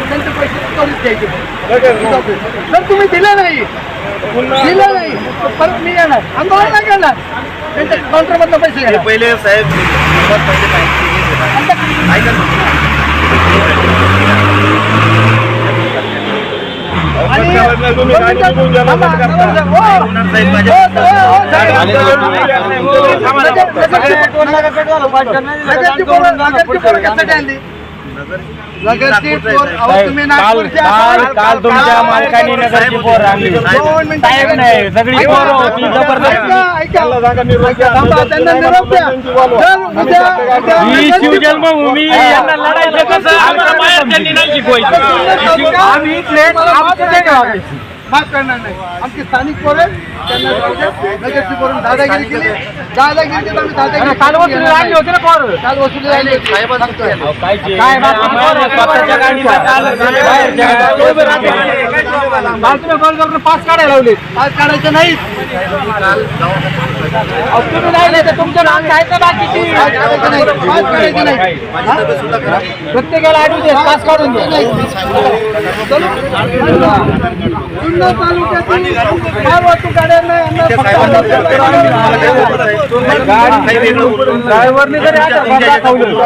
त्यांचा अजिबात घ्यायचं जर तुम्ही दिलं नाही दिलं नाही तर परत मी येणार आंदोलन नाही करणार त्यांच्या काउंटरमधनं पैसे घेणार पहिले साहेब नव्वद पंचे ऐका ना. आणि नगरची पोरं- अहो, तुम्ही नागपूरचे काल असाल. काल तुमच्या मालकाने नगरची पोर आणली दोन मिनिटं. साहेब नाही सगळी ऐका, पोरं होती ऐका, जबरदस्त ऐका. द्या. थांबा, त्यांना निरोप द्या. जर उद्या- उद्या ही नगरची- शिवजन्मभूमी यांना लढायचं कसं आमच्या बाहेर त्यांनी नाही शिकवायचं आम्ही इथले आमचं ते गावाचे. माफ करणार नाही. आमची स्थानिक पोरं त्यांना. नगरची पोरं दादागिरी केली. दादागिरी केली आम्ही दादागिरी काल वसुली आणली होती ना पोर. काल वसुली राहिली होती. काय बाकी तुम्ही पास काढायला लावले आज काढायचं नाही तुम्ही नाही नाही तर तुमचं नाम आहे तर बाकीची नाही हा? प्रत्येकाला आठवू दे पास काढून दे जुन्नर तालुक्यातील वाहतूक गाड्यांना. ड्रायव्हरने जरी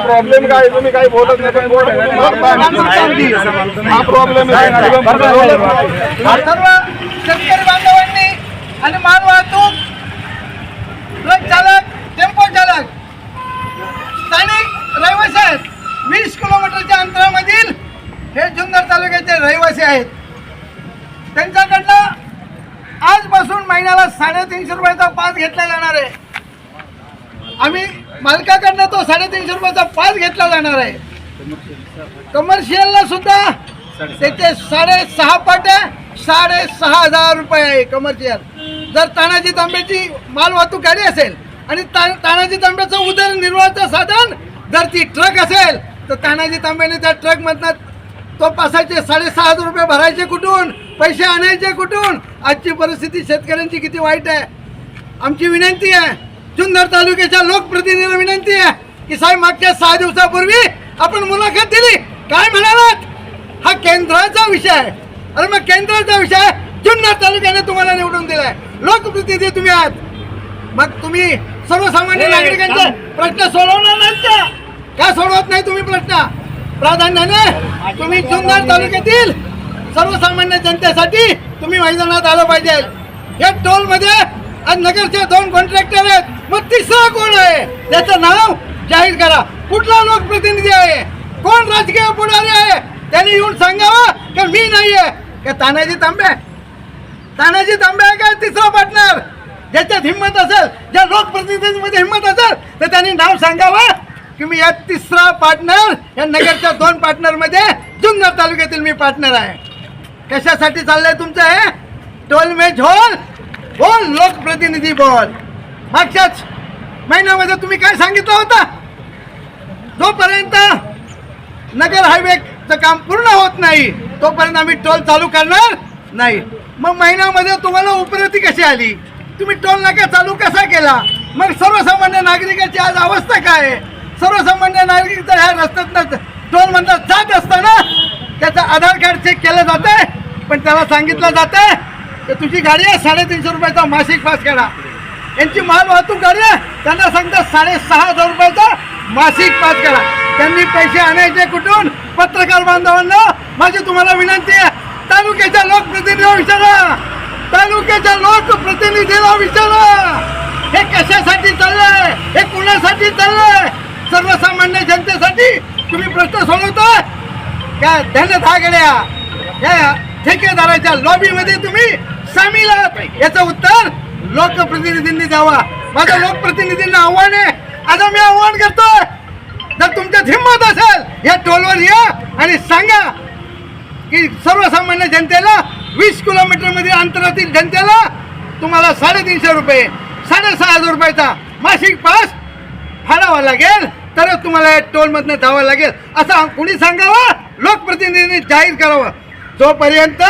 प्रॉब्लेम काय तुम्ही काही बोलत नाही. हा प्रॉब्लेम आहे हा सर्व शेतकरी बांधवांनी आणि माल वाहतूक ट्रक चालक टेम्पो चालक स्थानिक रहिवासी आहेत वीस किलोमीटरच्या अंतरामधील हे जुन्नर तालुक्याचे रहिवासी आहेत. त्यांच्याकडनं आजपासून महिन्याला साडेतीनशे रुपयाचा पास घेतला जाणार आहे. आम्ही मालकाकडनं तो साडेतीनशे रुपयाचा पास घेतला जाणार आहे. कमर्शियलला सुद्धा त्याचे साडेसहा पट आहे साडेसहा हजार रुपये आहे कमर्शियल. जर तानाजी तांब्याची माल वाहतूक गाडी असेल आणि ता- तानाजी तांब्याचं उदरनिर्वाहाचं साधन जर ती ट्रक असेल तर तानाजी तांब्याने त्या ट्रकमधनं तो पासाचे साडेसहा हजार रुपये भरायचे कुठून? पैसे आणायचे कुठून? आजची परिस्थिती शेतकऱ्यांची किती वाईट आहे? आमची विनंती आहे जुन्नर तालुक्याच्या लोकप्रतिनिधीला विनंती आहे की साहेब मागच्या सहा दिवसापूर्वी आपण मुलाखत दिली. काय म्हणालात? हा केंद्राचा विषय आहे. अरे मग केंद्राचा विषय. जुन्नर तालुक्याने तुम्हाला निवडून दिलाय. लोकप्रतिनिधी तुम्ही आहात. मग तुम्ही सर्वसामान्य नागरिकांचे प्रश्न सोडवणार नाहीत का का सोडवत नाही तुम्ही प्रश्न प्राधान्याने तुम्ही जुन्नर तालुक्यातील सर्वसामान्य जनतेसाठी तुम्ही मैदानात आलं पाहिजे. या टोलमध्ये आज नगरचे दोन कॉन्ट्रॅक्टर आहेत. मग तिसरा कोण आहे? त्याचं नाव जाहीर करा. कुठला लोकप्रतिनिधी आहे? कोण राजकीय पुढारी आहे? त्याने येऊन सांगावं का मी नाहीये? का तानाजी तांबे? तानाजी तांबे आहे का तिसरा पार्टनर ज्याच्यात हिंमत असेल ज्या लोकप्रतिनिधीमध्ये हिंमत असेल तर त्यांनी नाव सांगावं. की मी या तिसरा पार्टनर या नगरच्या दोन पार्टनरमध्ये जुन्नर तालुक्यातील मी पार्टनर आहे. कशासाठी चाललंय तुमचं हे? टोल मे झोल बोल लोकप्रतिनिधी बोल. मागच्याच महिन्यामध्ये तुम्ही काय सांगितलं होतं? जोपर्यंत नगर हायवेचं काम पूर्ण होत नाही तोपर्यंत आम्ही टोल चालू करणार नाही. मग महिन्यामध्ये तुम्हाला उपरती कशी आली? तुम्ही टोल नाका चालू कसा केला? मग सर्वसामान्य नागरिकाची आज अवस्था काय आहे? सर्वसामान्य नागरिक जर ह्या रस्त्यातनं टोल म्हणतात जात असताना त्याचं आधार कार्ड चेक केलं जात आहे पण त्याला सांगितलं जात आहे की तुझी गाडी आहे साडेतीनशे रुपयाचा मासिक पास करा यांची माल वाहतूक गाडी आहे त्यांना सांगतात साडेसहा हजार रुपयाचा मासिक पास करा त्यांनी पैसे आणायचे कुठून? पत्रकार बांधवांना. माझी तुम्हाला विनंती आहे तालुक्याच्या लोकप्रतिनिधीला विचारा. तालुक्याच्या लोकप्रतिनिधीला विचारा. हे कशासाठी चाललंय? हे कुणासाठी चाललंय? सर्वसामान्य जनतेसाठी तुम्ही प्रश्न धागड्या या ठेकेदाराच्या लॉबीमध्ये तुम्ही सामील आहात. याचं उत्तर लोकप्रतिनिधींनी द्यावा. माझ्या लोकप्रतिनिधींना आव्हान आहे. आता मी आव्हान करतोय. जर तुमच्यात हिंमत असेल या टोलवर या आणि सांगा की सर्वसामान्य जनतेला वीस किलोमीटरमधील अंतरातील जनतेला तुम्हाला साडेतीनशे रुपये साडेसहा हजार रुपयाचा मासिक पास फाडावा लागेल. तरच तुम्हाला या टोलमधनं जावं लागेल. असं कुणी सांगावं? लोकप्रतिनिधींनी जाहीर करावं. जोपर्यंत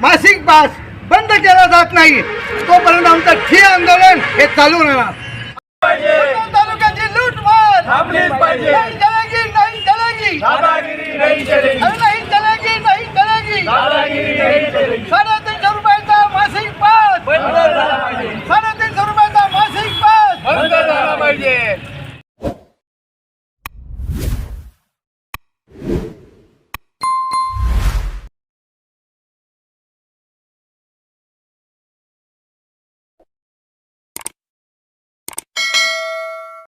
मासिक पास बंद केला जात नाही तोपर्यंत आमचं ठिय आंदोलन हे चालू राहणार. तालुक्याची लूटमार. थांबलीच पाहिजे. नाही चलेगी नाही चलेगी दादागिरी नहीं चलेगी